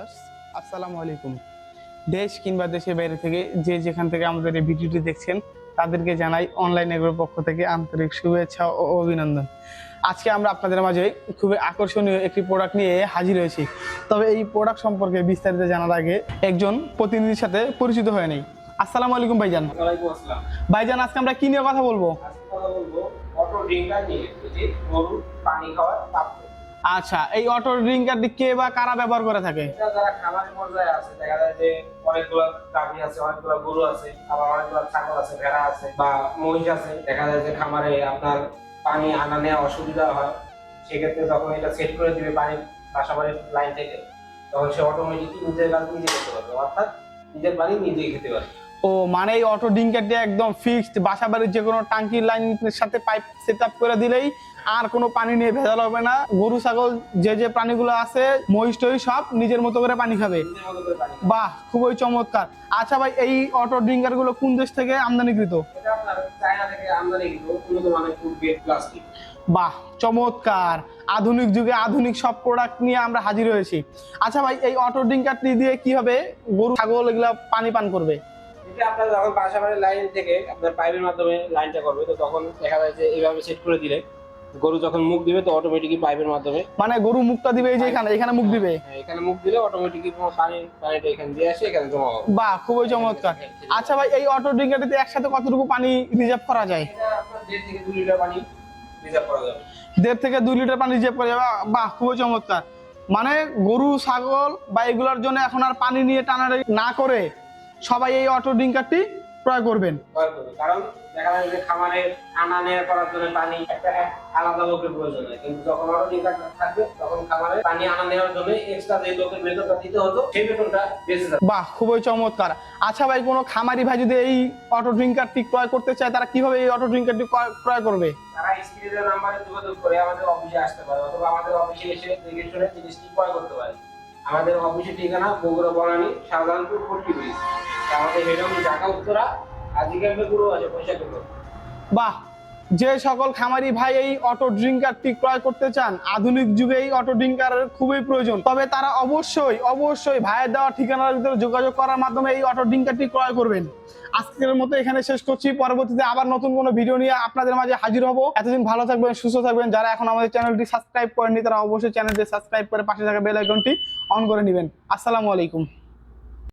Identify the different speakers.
Speaker 1: Viewers আসসালামু আলাইকুম। দেশ কিংবা দেশের বাইরে থেকে যে যেখান থেকে আমাদের এই ভিডিওটি দেখছেন তাদেরকে জানাই অনলাইন এগুলোর পক্ষ থেকে আন্তরিক শুভেচ্ছা ও অভিনন্দন। আজকে আমরা আপনাদের মাঝে খুবই আকর্ষণীয় একটি প্রোডাক্ট নিয়ে হাজির হয়েছি। তবে এই প্রোডাক্ট সম্পর্কে বিস্তারিত জানার আগে একজন প্রতিনিধির সাথে পরিচিত হয়ে নেই। আসসালামু আলাইকুম ভাইজান। ভাইজান আজকে আমরা কি নিয়ে কথা বলব?
Speaker 2: কথা বলব অটো ড্রিঙ্কার নিয়ে পানি খাওয়ার
Speaker 1: আচ্ছা এই অটো ড্রিঙ্কারটি কে বা কারা ব্যবহার করে থাকে?
Speaker 2: যারা খামারের পর্যায়ে আছে, দেখা যায় যে অনেকগুলো গাভী আছে, অনেকগুলো গরু আছে, আবার অনেকগুলো ছাগল আছে, ভেড়া আছে বা মহিষ আছে, দেখা যায় যে খামারে আপনার পানি আনা নেওয়া অসুবিধা হয়। সেক্ষেত্রে যখন এটা সেট করে দিবে পানির পাশাপাশি লাইন থেকে, তখন সে অটোমেটিক নিজের কাজ নিজে করতে পারবে, অর্থাৎ নিজের পানি নিজেই খেতে পারবে।
Speaker 1: ও মানে এই অটো ডিঙ্কারটি একদম ফিক্সড বাসা বাড়ির যে কোনো টাঙ্কির লাইনের সাথে পাইপ সেট আপ করে দিলেই আর কোনো পানি নিয়ে ভেজাল হবে না। গরু ছাগল যে যে প্রাণীগুলো আছে মহিষ টহিষ সব নিজের মতো করে পানি খাবে। বাহ খুবই চমৎকার। আচ্ছা ভাই এই অটো ড্রিঙ্কারগুলো কোন দেশ থেকে আমদানিকৃত? বাহ চমৎকার। আধুনিক যুগে আধুনিক সব প্রোডাক্ট নিয়ে আমরা হাজির হয়েছি। আচ্ছা ভাই এই অটো ড্রিঙ্কারটি দিয়ে কি হবে গরু ছাগল এগুলা পানি পান করবে?
Speaker 2: এটা আপনার যখন পাশাপাশি লাইন থেকে আপনার পাইপের মাধ্যমে লাইনটা করবে তো তখন দেখা যায় যে এইভাবে সেট করে দিলে গরু যখন মুখ দিবে তো অটোমেটিকই পাইপের মাধ্যমে
Speaker 1: মানে গরু মুখটা দিবে এই যে এখানে এখানে মুখ দিবে?
Speaker 2: হ্যাঁ, এখানে মুখ দিলে অটোমেটিকই পানি পানিটা এখানে দিয়ে আসে এখানে জমা হবে।
Speaker 1: বাহ খুবই চমৎকার। আচ্ছা ভাই এই অটো ড্রিঙ্কারটিতে একসাথে কতটুকু পানি রিজার্ভ করা যায়?
Speaker 2: এটা আপনার দেড় থেকে দু লিটার পানি রিজার্ভ করা যাবে।
Speaker 1: দেড় থেকে দুই লিটার পানি রিজার্ভ করা যাবে? বাহ খুবই চমৎকার। মানে গরু ছাগল বা এগুলোর জন্য এখন আর পানি নিয়ে টানাটানি না করে সবাই এই অটো ড্রিঙ্কারটি ক্রয় করবেন।
Speaker 2: কারণ দেখা যায় যে খামারে আনা নেওয়া করার জন্য পানি একটা আলাদা লোকের প্রয়োজন হয়। কিন্তু যখন অটো ডিঙ্কার থাকবে তখন খামারে পানি আনা নেওয়ার জন্য এক্সট্রা যে লোকের বেতনটা দিতে হতো সেই বেতনটা বেঁচে যাবে।
Speaker 1: বাহ খুবই চমৎকার। আচ্ছা ভাই কোনো খামারি ভাই যদি এই অটো ড্রিঙ্কারটি ক্রয় করতে চায় তারা কীভাবে এই অটো ড্রিঙ্কারটি ক্রয় করবে?
Speaker 2: তারা স্ক্রিনের নাম্বারে যোগাযোগ করে আমাদের অফিসে আসতে পারে অথবা আমাদের অফিসে এসে দেখে শুনে জিনিসটি ক্রয় করতে পারে। আমাদের অফিসের ঠিকানা বগুড়া বনানী, শাহজাহানপুর, ফোর্টি ব্রিজ। আমাদের হেডম ঢাকা, উত্তরা। আজিকাল পুরো আছে, পয়সা
Speaker 1: বাহ! যে সকল খামারি ভাই এই অটো ড্রিঙ্কারটি ক্রয় করতে চান, আধুনিক যুগে এই অটো ড্রিঙ্কারের খুবই প্রয়োজন। তবে তারা অবশ্যই অবশ্যই ভাইয়ের দেওয়া ঠিকানার ভিতরে যোগাযোগ করার মাধ্যমে এই অটো ড্রিঙ্কারটি ক্রয় করবেন। আজকের মতো এখানে শেষ করছি। পরবর্তীতে আবার নতুন কোনো ভিডিও নিয়ে আপনাদের মাঝে হাজির হব। এতদিন ভালো থাকবেন, সুস্থ থাকবেন। যারা এখন আমাদের চ্যানেলটি সাবস্ক্রাইব করেননি, তারা অবশ্যই চ্যানেলটি সাবস্ক্রাইব করে পাশে থাকা বেল আইকনটি অন করে নেবেন। আসসালামু আলাইকুম।